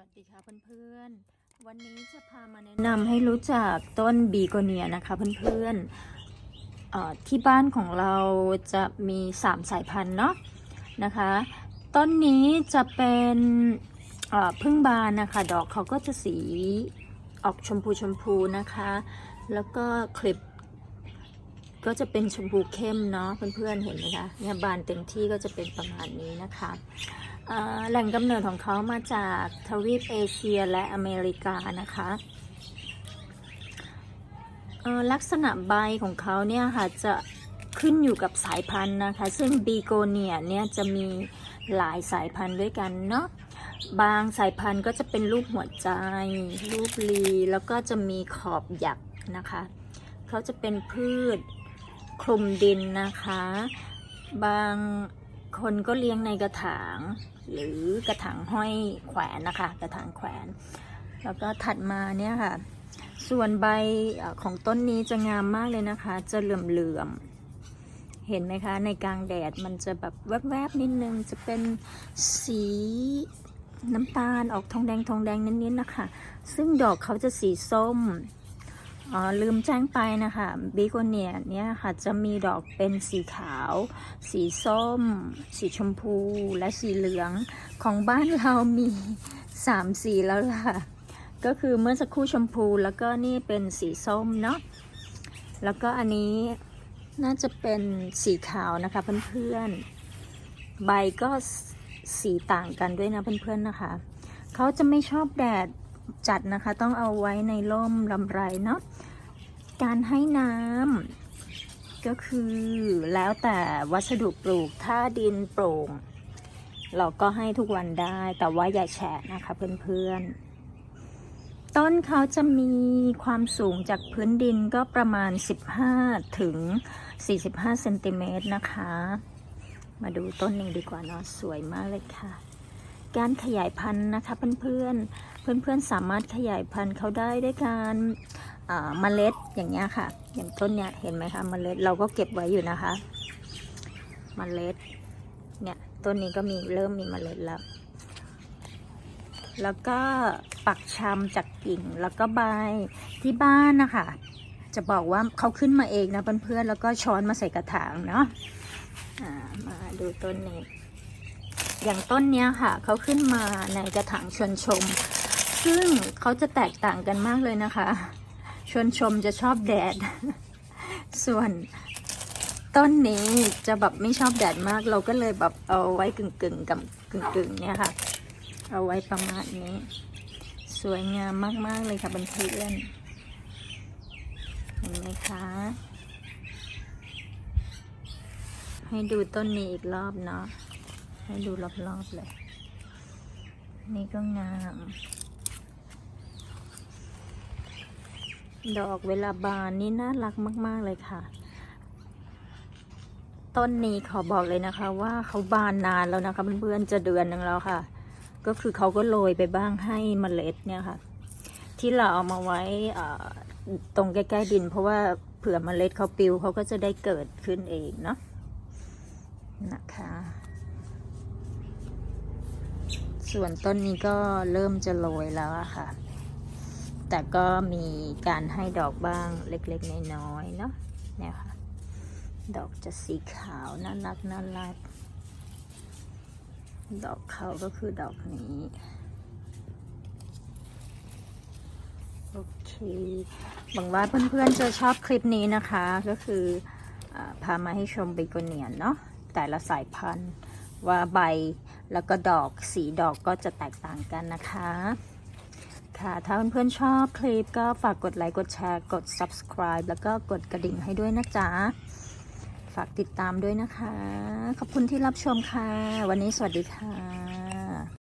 วัสดีค่ะเพื่อนๆ วันนี้จะพามาแนะนำให้รู้จักต้นบีโกเนียนะคะเพื่อนๆเอ่อที่บ้านของเราจะมี 3 สายพันธุ์เนาะนะคะ ต้นนี้จะเป็นพึ่งบานนะคะ ดอกเขาก็จะสีออกชมพูชมพูนะคะ แล้วก็คลิปก็จะเป็นชมพูเข้มเนาะเพื่อนๆเห็นไหมคะเนี่ยบานเต็มที่ก็จะเป็นประมาณนี้นะคะ แหล่งกำเนิดของเขามาจากทวีปเอเชียและอเมริกานะคะลักษณะใบของเขาเนี่ยค่ะจะขึ้นอยู่กับสายพันธุ์นะคะ ซึ่งบีโกเนียเนี่ยจะมีหลายสายพันธุ์ด้วยกันเนาะบางสายพันธุ์ก็จะเป็นรูปหัวใจ รูปลี แล้วก็จะมีขอบหยักนะคะ เขาจะเป็นพืชคลุมดินนะคะ บางคนก็เลี้ยงในกระถาง หรือกระถางห้อยแขวนนะคะ กระถางแขวน แล้วก็ถัดมาเนี่ยค่ะ ส่วนใบของต้นนี้จะงามมากเลยนะคะ จะเหลื่อมๆ เห็นไหมคะ ในกลางแดดมันจะแบบแวบๆนิดนึง จะเป็นสีน้ำตาลออกทองแดงทองแดงนิดๆนะคะ ซึ่งดอกเขาจะสีส้ม อ๋อลืมแจ้งไปนะคะบิโกเนียเนี่ยค่ะจะมีดอกเป็นสีขาว สีส้ม สีชมพู และสีเหลืองของบ้านเรามีสามสีแล้วล่ะ ก็คือเมื่อสักครู่ชมพูแล้วก็นี่เป็นสีส้มเนาะแล้วก็อันนี้น่าจะเป็นสีขาวนะคะเพื่อนๆ ใบก็สีต่างกันด้วยนะเพื่อนๆนะคะ เขาจะไม่ชอบแดด จัดนะคะ ต้องเอาไว้ในร่มลำไรเนาะการให้น้ำก็คือแล้วแต่วัสดุปลูกถ้าดินโปร่ง เราก็ให้ทุกวันได้แต่ว่าอย่าแฉะนะคะเพื่อนๆ ต้นเขาจะมีความสูงจากพื้นดินก็ประมาณ 15 ถึง 45 เซนติเมตรนะคะ มาดูต้นหนึ่งดีกว่าเนาะสวยมากเลยค่ะ การขยายพันธุ์นะคะเพื่อนๆ เพื่อนๆสามารถขยายพันธุ์เขาได้ด้วยการอ่าเมล็ดอย่างเงี้ยค่ะ อย่างต้นเนี้ยเห็นไหมคะเมล็ดเราก็เก็บไว้อยู่นะคะ เมล็ดเนี่ยต้นนี้ก็มีเริ่มมีเมล็ดแล้ว แล้วก็ปักชำจากกิ่งแล้วก็ใบที่บ้านนะคะ จะบอกว่าเขาขึ้นมาเองนะเพื่อนๆแล้วก็ช้อนมาใส่กระถางเนาะอ่ามาดูต้นนี้ อย่างต้นเนี้ยค่ะเขาขึ้นมาในกระถางชวนชม ซึ่งเขาจะแตกต่างกันมากเลยนะคะ ชวนชมจะชอบแดด ส่วนต้นนี้จะแบบไม่ชอบแดดมาก เราก็เลยแบบเอาไว้กึ่งกึ่งกับกึ่งกึ่งเนี่ยค่ะ เอาไว้ประมาณนี้ สวยงามมาก ๆ เลยค่ะเพื่นเห็นไหมคะให้ดูต้นนี้อีกรอบเนาะ ให้ดูรอบๆเลย นี่ก็งาม ดอกเวลาบานนี่น่ารักมาก ๆ เลยค่ะ ต้นนี้ขอบอกเลยนะคะว่าเขาบานนานแล้วนะคะเพื่อนๆจะเดือนหนึ่งแล้วค่ะ ก็คือเขาก็โรยไปบ้างให้เมล็ดเนี่ยค่ะ ที่เราเอามาไว้ตรงใกล้ๆดิน เพราะว่าเผื่อเมล็ดเขาปลิวเขาก็จะได้เกิดขึ้นเองเนาะนะคะ ส่วนต้นนี้ก็เริ่มจะโรยแล้วอะค่ะ แต่ก็มีการให้ดอกบ้างเล็กๆ น้อยๆ เนาะเนี่ยค่ะ ดอกจะสีขาวน่ารักน่ารัก ดอกเขาก็คือดอกนี้ โอเคหวังว่าเพื่อนๆจะชอบคลิปนี้นะคะ ก็คืออพามาให้ชมเบโกเนียนเนาะแต่ละสายพันธุ์ว่าใบ แล้วก็ดอกสีดอกก็จะแตกต่างกันนะคะ ค่ะ ถ้าเพื่อนๆชอบคลิปก็ฝากกดไลค์ กดแชร์ กด subscribe แล้วก็กดกระดิ่งให้ด้วยนะจ๊ะ ฝากติดตามด้วยนะคะ ขอบคุณที่รับชมค่ะ วันนี้สวัสดีค่ะ